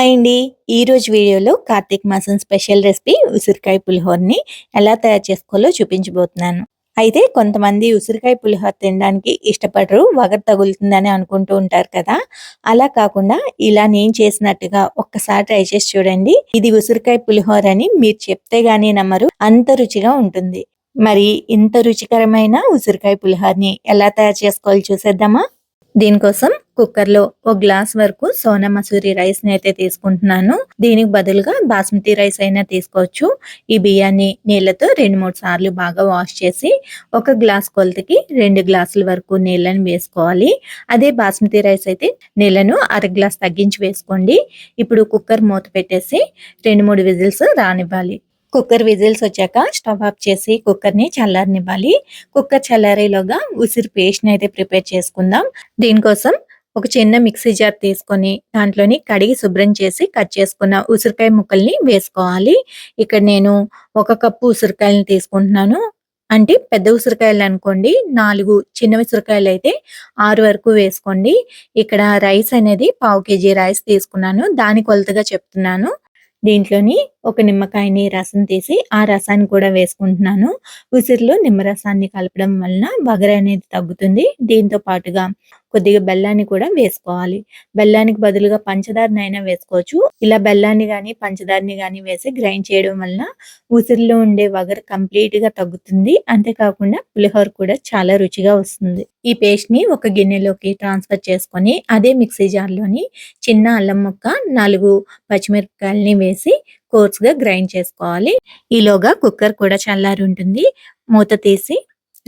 Hi అండి ఈరోజు వీడియోలో కార్తీక మాసం స్పెషల్ రెసిపీ ఉసిరికాయ పులిహోరని ఎలా తయారు చేసుకోవాలో చూపించబోతున్నాను. అయితే కొంతమంది ఉసిరికాయ పులిహోర తినడానికి ఇష్టపడరు వగర్ తగులుతుందని అనుకుంటూ ఉంటారు కదా. అలా కాకుండా ఇలా నేను చేసినట్టుగా ఒక్కసారి ట్రై చేసి చూడండి. ఇది ఉసిరికాయ పులిహోర అని మీరు చెప్తే గానీ నమ్మరు అంత రుచిగా ఉంటుంది. మరి ఇంత రుచికరమైన ఉసిరికాయ పులిహోరని ఎలా తయారు చేసుకోవాలో చూసేద్దామా? దీనికోసం కుక్కర్లో ఒక గ్లాస్ వరకు సోనా మసూరి రైస్ని అయితే తీసుకుంటున్నాను. దీనికి బదులుగా బాస్మతి రైస్ అయినా తీసుకోవచ్చు. ఈ బియ్యాన్ని నీళ్ళతో రెండు మూడు సార్లు బాగా వాష్ చేసి ఒక గ్లాస్ కొలతకి రెండు గ్లాసుల వరకు నీళ్ళని వేసుకోవాలి. అదే బాస్మతి రైస్ అయితే నీళ్ళను అర గ్లాస్ తగ్గించి వేసుకోండి. ఇప్పుడు కుక్కర్ మూత పెట్టేసి రెండు మూడు విజిల్స్ రానివ్వాలి. కుక్కర్ విజిల్స్ వచ్చాక స్టవ్ ఆఫ్ చేసి కుక్కర్ని చల్లారనివ్వాలి. కుక్కర్ చల్లారేలోగా ఉసిరి పేస్ట్ని అయితే ప్రిపేర్ చేసుకుందాం. దీనికోసం ఒక చిన్న మిక్సీ జార్ తీసుకొని దాంట్లోని కడిగి శుభ్రం చేసి కట్ చేసుకున్న ఉసిరికాయ ముక్కల్ని వేసుకోవాలి. ఇక్కడ నేను ఒక కప్పు ఉసిరికాయలను తీసుకుంటున్నాను. అంటే పెద్ద ఉసిరికాయలు అనుకోండి నాలుగు చిన్న ఉసిరికాయలు అయితే ఆరు వరకు వేసుకోండి. ఇక్కడ రైస్ అనేది పావు కేజీ రైస్ తీసుకున్నాను. దాని కొలతగా చెప్తున్నాను. దీంట్లోని ఒక నిమ్మకాయని రసం తీసి ఆ రసాన్ని కూడా వేసుకుంటున్నాను. ఉసిరిలో నిమ్మరసాన్ని కలపడం వలన బగర అనేది తగ్గుతుంది. దీంతో పాటుగా కొద్దిగా బెల్లాన్ని కూడా వేసుకోవాలి. బెల్లానికి బదులుగా పంచదారనైనా వేసుకోవచ్చు. ఇలా బెల్లాన్ని కానీ పంచదారని కానీ వేసి గ్రైండ్ చేయడం వలన ఉసిరిలో ఉండే వగర్ కంప్లీట్గా తగ్గుతుంది. అంతేకాకుండా పులిహోర కూడా చాలా రుచిగా వస్తుంది. ఈ పేస్ట్ని ఒక గిన్నెలోకి ట్రాన్స్ఫర్ చేసుకొని అదే మిక్సీ జార్లోని చిన్న అల్లం ముక్క నాలుగు పచ్చిమిరపకాయలని వేసి కోర్స్గా గ్రైండ్ చేసుకోవాలి. ఈలోగా కుక్కర్ కూడా చల్లారి ఉంటుంది. మూత తీసి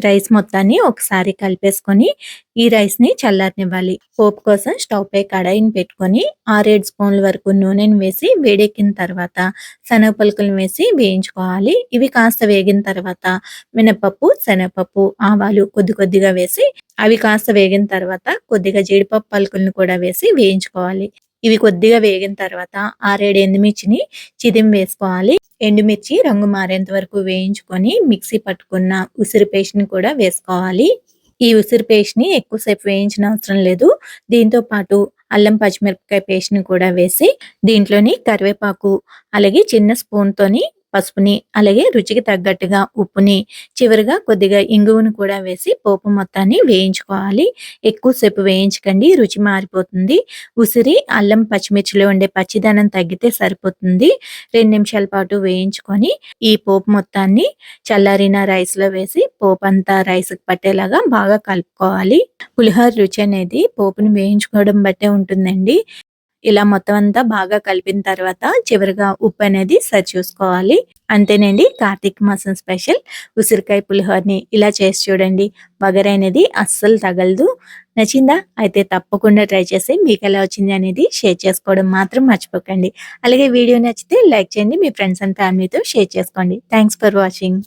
రైస్ మొత్తాన్ని ఒకసారి కలిపేసుకొని ఈ రైస్ని చల్లారనివ్వాలి. పోపు కోసం స్టవ్ పై కడాయిని పెట్టుకొని ఆరేడు స్పూన్ల వరకు నూనెని వేసి వేడెక్కిన తర్వాత శనగపలుకులు వేసి వేయించుకోవాలి. ఇవి కాస్త వేగిన తర్వాత మినపప్పు శనగపప్పు ఆవాలు కొద్ది కొద్దిగా వేసి అవి కాస్త వేగిన తర్వాత కొద్దిగా జీడిపప్పు పలుకులను కూడా వేసి వేయించుకోవాలి. ఇవి కొద్దిగా వేగిన తర్వాత ఆరేడు ఎండుమిర్చిని చిదిం వేసుకోవాలి. ఎండుమిర్చి రంగు మారేంత వరకు వేయించుకొని మిక్సీ పట్టుకున్న ఉసిరి పేస్ట్ని కూడా వేసుకోవాలి. ఈ ఉసిరి పేస్ట్ని ఎక్కువసేపు వేయించిన అవసరం లేదు. దీంతో పాటు అల్లం పచ్చిమిరపకాయ పేస్ట్ని కూడా వేసి దీంట్లోని కరివేపాకు అలాగే చిన్న స్పూన్ తోని పసుపుని అలాగే రుచికి తగ్గట్టుగా ఉప్పుని చివరిగా కొద్దిగా ఇంగువను కూడా వేసి పోపు మొత్తాన్ని వేయించుకోవాలి. ఎక్కువసేపు వేయించకండి రుచి మారిపోతుంది. ఉసిరి అల్లం పచ్చిమిర్చిలో ఉండే పచ్చిదనం తగ్గితే సరిపోతుంది. రెండు నిమిషాల పాటు వేయించుకొని ఈ పోపు మొత్తాన్ని చల్లారిన రైస్లో వేసి పోపు అంతా రైస్ పట్టేలాగా బాగా కలుపుకోవాలి. పులిహోర రుచి అనేది పోపుని వేయించుకోవడం బట్టే ఉంటుందండి. ఇలా మొత్తం అంతా బాగా కలిపిన తర్వాత చివరిగా ఉప్పు అనేది సరి చూసుకోవాలి. అంతేనండి కార్తీక మాసం స్పెషల్. ఉసిరికాయ పులిహోరని ఇలా చేసి చూడండి. అనేది అస్సలు తగలదు. నచ్చిందా? అయితే తప్పకుండా ట్రై చేసి మీకు ఎలా వచ్చింది అనేది షేర్ చేసుకోవడం మాత్రం మర్చిపోకండి. అలాగే వీడియో నచ్చితే లైక్ చేయండి మీ ఫ్రెండ్స్ అండ్ ఫ్యామిలీతో షేర్ చేసుకోండి. Thanks for watching.